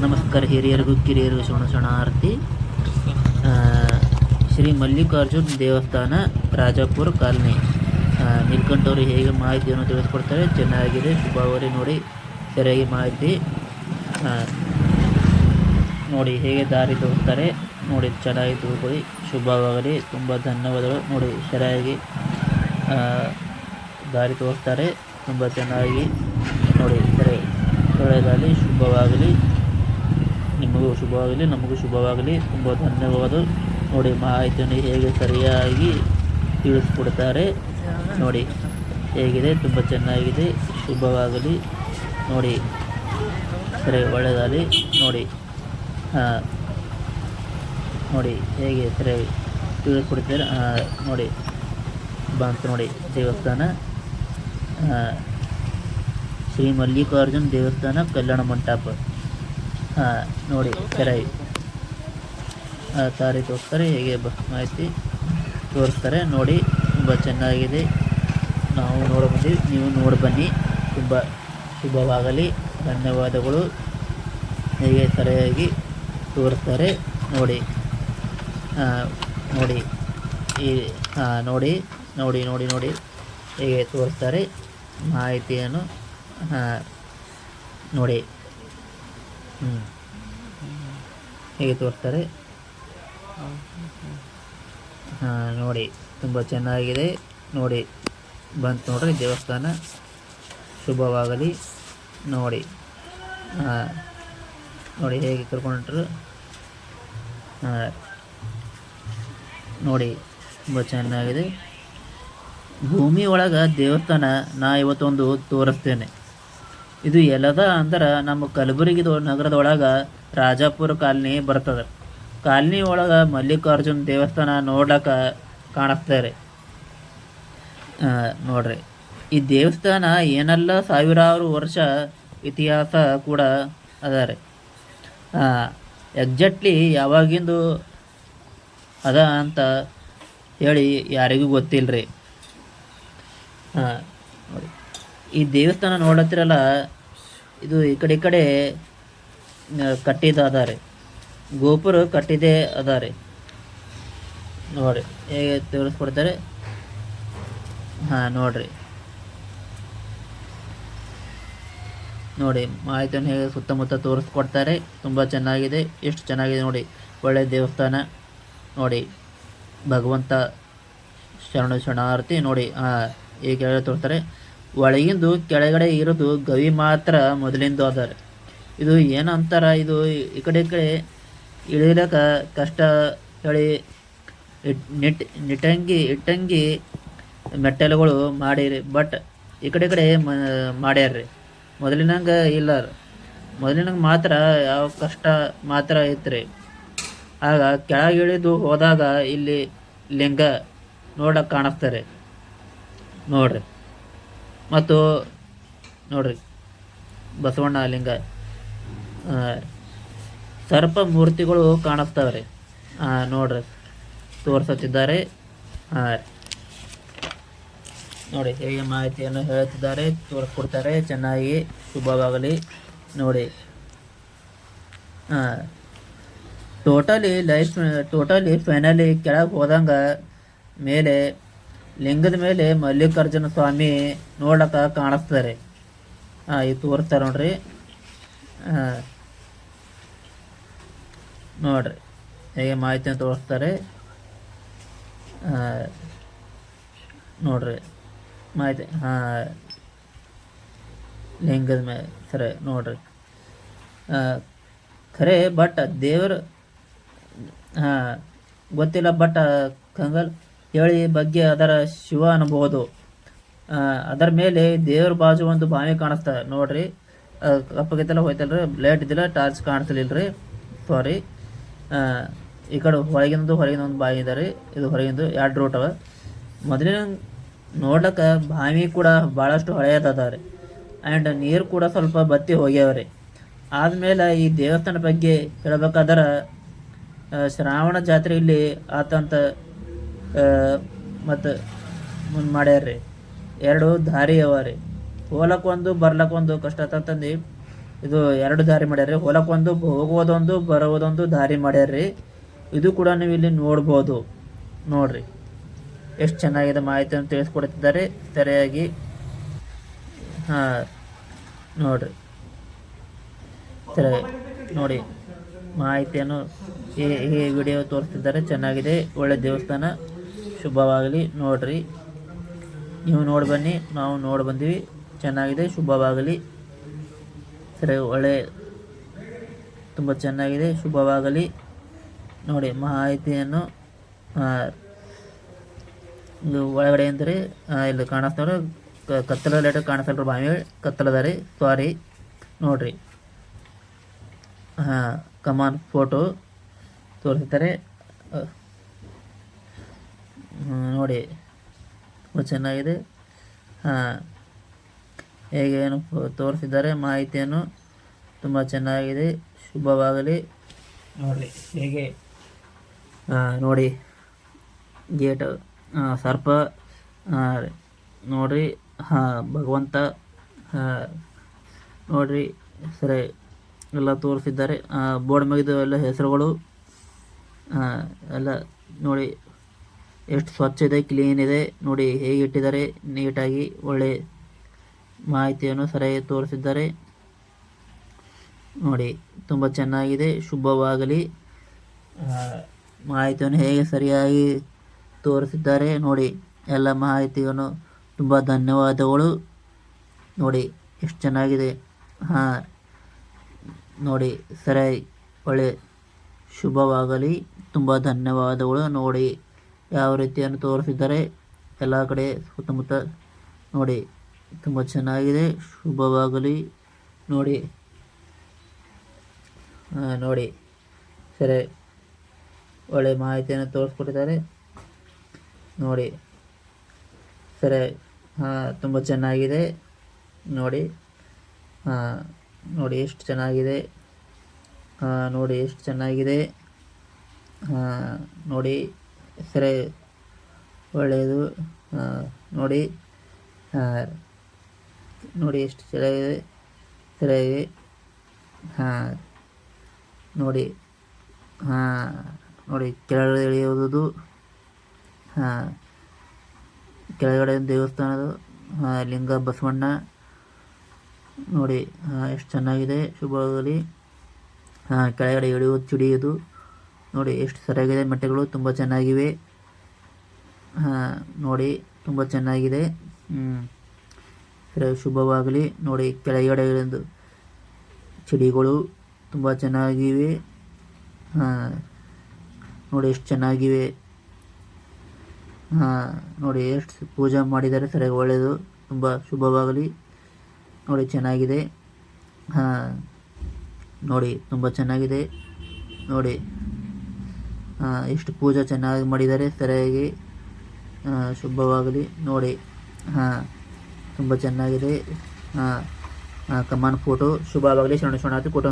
ನಮಸ್ಕಾರ ಹಿರಿಯರಿಗೂ ಕಿರಿಯರಿಗೂ ಶರಣ ಶರಣಾರ್ಥಿ. ಆ, ಶ್ರೀ ಮಲ್ಲಿಕಾರ್ಜುನ್ ದೇವಸ್ಥಾನ ರಾಜಾಪುರ ಕಾಲನಿ. ಆ, ನೀಲ್ಕಂಠ ಅವರು ಹೇಗೆ ಮಾಹಿತಿಯನ್ನು ತಿಳಿಸ್ಕೊಡ್ತಾರೆ? ಚೆನ್ನಾಗಿದೆ ಶುಭ ನೋಡಿ ಸರಿಯಾಗಿ ಮಾಹಿತಿ. ನೋಡಿ ಹೇಗೆ ದಾರಿ ತೋರಿಸ್ತಾರೆ ನೋಡಿ ಚೆನ್ನಾಗಿ ತಿಳ್ಕೊಳ್ಳಿ ಶುಭವಾಗಲಿ ತುಂಬ ಧನ್ಯವಾದಗಳು. ನೋಡಿ ಸರಿಯಾಗಿ ದಾರಿ ತೋರಿಸ್ತಾರೆ ತುಂಬ ಚೆನ್ನಾಗಿ. ನೋಡಿ ಸರಿ ಒಳ್ಳೆಯದಾಗಲಿ ಶುಭವಾಗಲಿ. ಶುಭವಾಗಲಿ, ನಮಗೂ ಶುಭವಾಗಲಿ. ತುಂಬ ಧನ್ಯವಾದ. ನೋಡಿ, ಮಾಹಿತಿಯನ್ನು ಹೇಗೆ ಸರಿಯಾಗಿ ತಿಳಿಸ್ಕೊಡ್ತಾರೆ ನೋಡಿ. ಹೇಗಿದೆ? ತುಂಬ ಚೆನ್ನಾಗಿದೆ. ಶುಭವಾಗಲಿ. ನೋಡಿ, ಸರಿ, ಒಳ್ಳೆಯದಾಗಲಿ. ನೋಡಿ, ಹಾಂ. ನೋಡಿ, ಹೇಗೆ ಸರಿ ತಿಳಿಸ್ಕೊಡ್ತಾರೆ? ನೋಡಿ. ಬಂತು ನೋಡಿ, ದೇವಸ್ಥಾನ. ಶ್ರೀ ಮಲ್ಲಿಕಾರ್ಜುನ್ ದೇವಸ್ಥಾನ, ಕಲ್ಯಾಣ ಮಂಟಪ. ನೋಡಿ ಸರಿ ಆ ದಾರಿ ತೋರಿಸ್ತಾರೆ ಹೇಗೆ ಬ ಮಾಹಿತಿ ತೋರಿಸ್ತಾರೆ, ನೋಡಿ, ತುಂಬ ಚೆನ್ನಾಗಿದೆ. ನಾವು ನೋಡಬಂದು ನೀವು ನೋಡಿ ಬನ್ನಿ ತುಂಬ ಶುಭವಾಗಲಿ. ಧನ್ಯವಾದಗಳು. ಹೇಗೆ ಸರಿಯಾಗಿ ತೋರಿಸ್ತಾರೆ, ನೋಡಿ. ನೋಡಿ, ಈ ಹಾಂ ನೋಡಿ ನೋಡಿ ನೋಡಿ ನೋಡಿ, ಹೇಗೆ ತೋರಿಸ್ತಾರೆ ಮಾಹಿತಿಯನ್ನು ಹಾಂ ನೋಡಿ. ಹೇಗೆ ತೋರ್ತಾರೆ ಹಾಂ, ನೋಡಿ, ತುಂಬ ಚೆನ್ನಾಗಿದೆ. ನೋಡಿ, ಬಂತು ನೋಡ್ರಿ, ದೇವಸ್ಥಾನ. ಶುಭವಾಗಲಿ. ನೋಡಿ, ಹಾಂ, ನೋಡಿ, ಹೇಗೆ ಕರ್ಕೊಂಡ್ರು. ಹಾಂ, ನೋಡಿ, ತುಂಬ ಚೆನ್ನಾಗಿದೆ. ಭೂಮಿ ಒಳಗೆ ದೇವಸ್ಥಾನ ನಾ ಇವತ್ತೊಂದು ತೋರಿಸ್ತೇನೆ. ಇದು ಎಲ್ಲದ ಅಂದ್ರೆ ನಮ್ಮ ಕಲಬುರಗಿ ನಗರದೊಳಗೆ ರಾಜಾಪುರ ಕಾಲನಿ ಬರ್ತದೆ. ಕಾಲನಿ ಒಳಗೆ ಮಲ್ಲಿಕಾರ್ಜುನ್ ದೇವಸ್ಥಾನ ನೋಡಕ ಕಾಣಿಸ್ತಾರೆ ಆ, ನೋಡ್ರಿ. ಈ ದೇವಸ್ಥಾನ ಏನೆಲ್ಲ ಸಾವಿರಾರು ವರ್ಷ ಇತಿಹಾಸ ಕೂಡ ಅದ ರೀ ಎಕ್ಸಾಕ್ಟ್ಲಿ ಯಾವಾಗಿಂದು ಅದ ಅಂತ ಹೇಳಿ ಯಾರಿಗೂ ಗೊತ್ತಿಲ್ಲ ರೀ ಹಾಂ ನೋಡಿ. ಈ ದೇವಸ್ಥಾನ ನೋಡತ್ತಿರಲ್ಲ, ಇದು ಈ ಕಡೆ ಈ ಕಡೆ ಕಟ್ಟಿದ್ದಾರೆ ಗೋಪುರ ಕಟ್ಟಿದೆ ಅದಾರೆ. ನೋಡಿ, ಹೇಗೆ ತೋರಿಸ್ಕೊಡ್ತಾರೆ? ಹಾಂ, ನೋಡ್ರಿ. ನೋಡಿ, ಮಾಹಿತಿಯನ್ನು ಹೇಗೆ ಸುತ್ತಮುತ್ತ ತೋರಿಸ್ಕೊಡ್ತಾರೆ. ತುಂಬ ಚೆನ್ನಾಗಿದೆ. ಎಷ್ಟು ಚೆನ್ನಾಗಿದೆ ನೋಡಿ ಒಳ್ಳೆಯ ದೇವಸ್ಥಾನ. ನೋಡಿ, ಭಗವಂತ ಶರಣ ಶರಣಾರ್ಥಿ. ನೋಡಿ ಹಾಂ ಈಗ ತೋರಿಸ್ತಾರೆ ಒಳಗಿಂದು ಕೆಳಗಡೆ ಇರೋದು ಗವಿ ಮಾತ್ರ ಮೊದಲಿಂದ ಅದಾರೆ ಇದು ಏನಂತಾರ ಇದು ಈ ಕಡೆ ಈ ಕಡೆ ಇಳಿಲಕ ಕಷ್ಟ ಹೇಳಿ ನಿಟ್ ನಿಟಂಗಿ ಇಟ್ಟಂಗಿ ಮೆಟ್ಟಲುಗಳು ಮಾಡಿರಿ. ಬಟ್ ಈ ಕಡೆ ಕಡೆ ಮ ಮಾಡ್ಯಾರ್ರಿ. ಮೊದಲಿನಂಗೆ ಇಲ್ಲ ಮೊದಲಿನಂಗೆ ಮಾತ್ರ ಯಾವ ಕಷ್ಟ ಮಾತ್ರ ಐತ್ರಿ. ಆಗ ಕೆಳಗಿಳಿದು ಹೋದಾಗ ಇಲ್ಲಿ ಲಿಂಗ ನೋಡಕ್ಕೆ ಕಾಣಿಸ್ತಾರೆ. ನೋಡ್ರಿ. ಮತ್ತು ನೋಡ್ರಿ, ಬಸವಣ್ಣ ಲಿಂಗ ಸರ್ಪ ಮೂರ್ತಿಗಳು ಕಾಣಿಸ್ತಾವೆ ರೀ ನೋಡ್ರಿ, ತೋರಿಸುತ್ತಿದ್ದಾರೆ. ಹಾಂ ನೋಡಿ, ಹೇಗೆ ಮಾಹಿತಿಯನ್ನು ಹೇಳುತ್ತಿದ್ದಾರೆ, ತೋರಿಸ್ಕೊಡ್ತಾರೆ. ಚೆನ್ನಾಗಿ, ಶುಭವಾಗಲಿ. ನೋಡಿ ಹಾಂ ಟೋಟಲಿ ಲೈಫ್ ಟೋಟಲಿ ಫೈನಲಿ ಕೆಳಗೆ ಹೋದಂಗೆ ಮೇಲೆ ಲಿಂಗದ ಮೇಲೆ ಮಲ್ಲಿಕಾರ್ಜುನ ಸ್ವಾಮಿ ನೋಡಕ ಕಾಣಿಸ್ತಾರೆ. ಹಾಂ ಇದು ತೋರಿಸ್ತಾರೆ ನೋಡ್ರಿ. ನೋಡ್ರಿ. ಹೇಗೆ ಮಾಹಿತಿಯನ್ನು ತೋರಿಸ್ತಾರೆ. ನೋಡ್ರಿ. ಮಾಹಿತಿ ಹಾಂ ಲಿಂಗದ ಮೇಲೆ, ಸರಿ, ನೋಡ್ರಿ. ಖರೆ ಬಟ್ ದೇವ್ರ ಹಾಂ ಗೊತ್ತಿಲ್ಲ ಬಟ್ ಕಂಗಲ್ ಹೇಳಿ ಬಗ್ಗೆ ಅದರ ಶಿವ ಅನ್ನಬಹುದು. ಅದರ ಮೇಲೆ ದೇವ್ರ ಬಾಜು ಒಂದು ಬಾವಿ ಕಾಣಿಸ್ತದೆ ನೋಡ್ರಿ ಕಪ್ಪಗಿತ್ತಲ್ಲ ಹೋಯ್ತಲ್ರಿ ಲೈಟ್ ಇದ್ದಿಲ್ಲ ಟಾರ್ಚ್ ಕಾಣಿಸ್ಲಿಲ್ರಿ. ಸಾರಿ ಈ ಕಡೆ ಹೊರಗಿನದು ಹೊರಗಿನ ಒಂದು ಬಾವಿ ಇದೆ ರೀ. ಇದು ಹೊರಗಿಂದು ಎರಡು ರೂಟ್ ಅವ. ಮೊದಲಿನ ನೋಡ್ಲಕ್ಕ ಬಾವಿ ಕೂಡ ಭಾಳಷ್ಟು ಹಳೆಯದದ ರೀ. ಆ್ಯಂಡ್ ನೀರು ಕೂಡ ಸ್ವಲ್ಪ ಬತ್ತಿ ಹೋಗ್ಯಾವ್ರಿ ಆದಮೇಲೆ ಈ ದೇವಸ್ಥಾನ ಬಗ್ಗೆ ಹೇಳ್ಬೇಕಾದ್ರೆ ಶ್ರಾವಣ ಜಾತ್ರೆ ಇಲ್ಲಿ ಆತಂತ ಮತ್ತು ಮುಂದೆ ಮಾಡ್ಯಾರ್ರಿ. ಎರಡು ದಾರಿ ಅವ ರೀ ಹೋಲಕ್ಕೊಂದು, ಬರ್ಲಕ್ಕೊಂದು ಕಷ್ಟ ಆತಂತಂದು ಇದು ಎರಡು ದಾರಿ ಮಾಡ್ಯಾರ್ರಿ. ಹೊಲಕ್ಕೊಂದು ಹೋಗೋದೊಂದು ಬರೋದೊಂದು ದಾರಿ ಮಾಡ್ಯಾರ್ರಿ. ಇದು ಕೂಡ ನೀವು ಇಲ್ಲಿ ನೋಡ್ಬೋದು. ನೋಡ್ರಿ. ಎಷ್ಟು ಚೆನ್ನಾಗಿದೆ ಮಾಹಿತಿಯನ್ನು ತಿಳಿಸ್ಕೊಡ್ತಿದ್ದಾರೆ. ಸರಿಯಾಗಿ. ಹಾಂ, ನೋಡ್ರಿ. ಸರಿ ನೋಡಿ, ಮಾಹಿತಿಯನ್ನು ಈ ಈ ವಿಡಿಯೋ ತೋರಿಸ್ತಿದ್ದಾರೆ. ಚೆನ್ನಾಗಿದೆ. ಒಳ್ಳೆ ದೇವಸ್ಥಾನ. ಶುಭವಾಗಲಿ. ನೋಡ್ರಿ. ನೀವು ನೋಡಿ ಬನ್ನಿ. ನಾವು ನೋಡಿ ಬಂದೀವಿ. ಚೆನ್ನಾಗಿದೆ. ಶುಭವಾಗಲಿ. ಸರಿ, ಒಳ್ಳೆ ತುಂಬ ಚೆನ್ನಾಗಿದೆ. ಶುಭವಾಗಲಿ. ನೋಡಿ, ಮಾಹಿತಿಯನ್ನು ಒಳಗಡೆ ಅಂದರೆ ಇಲ್ಲಿ ಕಾಣಿಸ್ತಾರೆ ಕತ್ತಲ ಲೇಟರ್ ಕಾಣಿಸ್ತಲ್ರಿ ಬಾವಿ ಕತ್ತಲದ ರೀ. ಸಾರಿ ನೋಡ್ರಿ. ಹಾಂ ಕಮಾನ್ ಫೋಟೋ ತೋರಿಸ್ತಾರೆ. ನೋಡಿ. ತುಂಬ ಚೆನ್ನಾಗಿದೆ. ಹಾಂ. ಹೇಗೆ ಏನು ತೋರಿಸಿದ್ದಾರೆ ಮಾಹಿತಿಯನ್ನು ತುಂಬ ಚೆನ್ನಾಗಿದೆ. ಶುಭವಾಗಲಿ. ನೋಡಿ ಹೇಗೆ? ಹಾಂ ನೋಡಿ. ಗೇಟ್ ಸರ್ಪ ನೋಡ್ರಿ. ಹಾಂ ಭಗವಂತ ಹಾಂ ನೋಡ್ರಿ. ಸರಿ ಎಲ್ಲ ತೋರಿಸಿದ್ದಾರೆ. ಬೋರ್ಡ್ ಮ್ಯಾಗಿದ್ದು ಎಲ್ಲ ಹೆಸರುಗಳು ಎಲ್ಲ ನೋಡಿ. ಎಷ್ಟು ಸ್ವಚ್ಛ ಇದೆ ಕ್ಲೀನ್ ಇದೆ ನೋಡಿ ಹೇಗೆ ಇಟ್ಟಿದ್ದಾರೆ ನೀಟಾಗಿ ಒಳ್ಳೆ ಮಾಹಿತಿಯನ್ನು ಸರಿಯಾಗಿ ತೋರಿಸಿದ್ದಾರೆ. ನೋಡಿ, ತುಂಬ ಚೆನ್ನಾಗಿದೆ, ಶುಭವಾಗಲಿ. ಮಾಹಿತಿಯನ್ನು ಹೇಗೆ ಸರಿಯಾಗಿ ತೋರಿಸಿದ್ದಾರೆ ನೋಡಿ, ಎಲ್ಲ ಮಾಹಿತಿಯನ್ನು ತುಂಬ ಧನ್ಯವಾದಗಳು. ನೋಡಿ, ಎಷ್ಟು ಚೆನ್ನಾಗಿದೆ. ಹಾಂ, ನೋಡಿ, ಸರಿಯಾಗಿ ಒಳ್ಳೆ ಶುಭವಾಗಲಿ. ತುಂಬ ಧನ್ಯವಾದಗಳು. ನೋಡಿ ಯಾವ ರೀತಿಯನ್ನು ತೋರಿಸಿದ್ದಾರೆ ಎಲ್ಲ ಕಡೆ ಸುತ್ತಮುತ್ತ ನೋಡಿ. ತುಂಬ ಚೆನ್ನಾಗಿದೆ. ಶುಭವಾಗಲಿ. ನೋಡಿ. ನೋಡಿ. ಸರಿ. ಒಳ್ಳೆ ಮಾಹಿತಿಯನ್ನು ತೋರಿಸ್ಕೊಟ್ಟಿದ್ದಾರೆ. ನೋಡಿ. ಸರಿ. ಹಾಂ ತುಂಬ ಚೆನ್ನಾಗಿದೆ. ನೋಡಿ. ಹಾಂ ನೋಡಿ ಎಷ್ಟು ಚೆನ್ನಾಗಿದೆ. ಹಾಂ ನೋಡಿ ಎಷ್ಟು ಚೆನ್ನಾಗಿದೆ. ಹಾಂ ನೋಡಿ. ಸರಿ ಒಳ್ಳೆಯದು. ನೋಡಿ ನೋಡಿ ಎಷ್ಟು ಚೆನ್ನಾಗಿದೆ ಸರಿಯಾಗಿ ಹಾಂ ನೋಡಿ ಹಾಂ ನೋಡಿ, ಕೆಳಗಡೆ ಇಳಿಯೋದು ಹಾಂ ಕೆಳಗಡೆ ದೇವಸ್ಥಾನದು ಲಿಂಗ ಬಸವಣ್ಣ. ನೋಡಿ ಎಷ್ಟು ಚೆನ್ನಾಗಿದೆ ಶುಭದಲ್ಲಿ ಹಾಂ ಕೆಳಗಡೆ ಇಳಿಯೋದು ಚಿಡಿಯೋದು ನೋಡಿ ಎಷ್ಟು ಸರಿಯಾಗಿದೆ. ಮೆಟ್ಟೆಗಳು ತುಂಬ ಚೆನ್ನಾಗಿವೆ. ಹಾಂ, ನೋಡಿ ತುಂಬ ಚೆನ್ನಾಗಿದೆ. ಹ್ಞೂ ಶುಭವಾಗಲಿ. ನೋಡಿ ಕೆಳಗಡೆ ಚಿಡಿಗಳು ತುಂಬ ಚೆನ್ನಾಗಿವೆ. ಹಾಂ, ನೋಡಿ ಎಷ್ಟು ಚೆನ್ನಾಗಿವೆ. ಹಾಂ, ನೋಡಿ ಎಷ್ಟು ಪೂಜೆ ಮಾಡಿದ್ದಾರೆ. ಸರಿಯಾಗಿ ಒಳ್ಳೆಯದು. ತುಂಬ ಶುಭವಾಗಲಿ. ನೋಡಿ ಚೆನ್ನಾಗಿದೆ. ಹಾಂ, ನೋಡಿ ತುಂಬ ಚೆನ್ನಾಗಿದೆ. ನೋಡಿ ಎಷ್ಟು ಪೂಜೆ ಚೆನ್ನಾಗಿ ಮಾಡಿದ್ದಾರೆ. ಸರಿಯಾಗಿ ಶುಭವಾಗಲಿ. ನೋಡಿ, ಹಾಂ, ತುಂಬ ಚೆನ್ನಾಗಿದೆ. ಹಾಂ ಕಮಾನ್ ಫೋಟೋ ಶುಭವಾಗಲಿ. ಶರಣ, ಶರಣಾರ್ಥಿ ಕುಟುಂಬ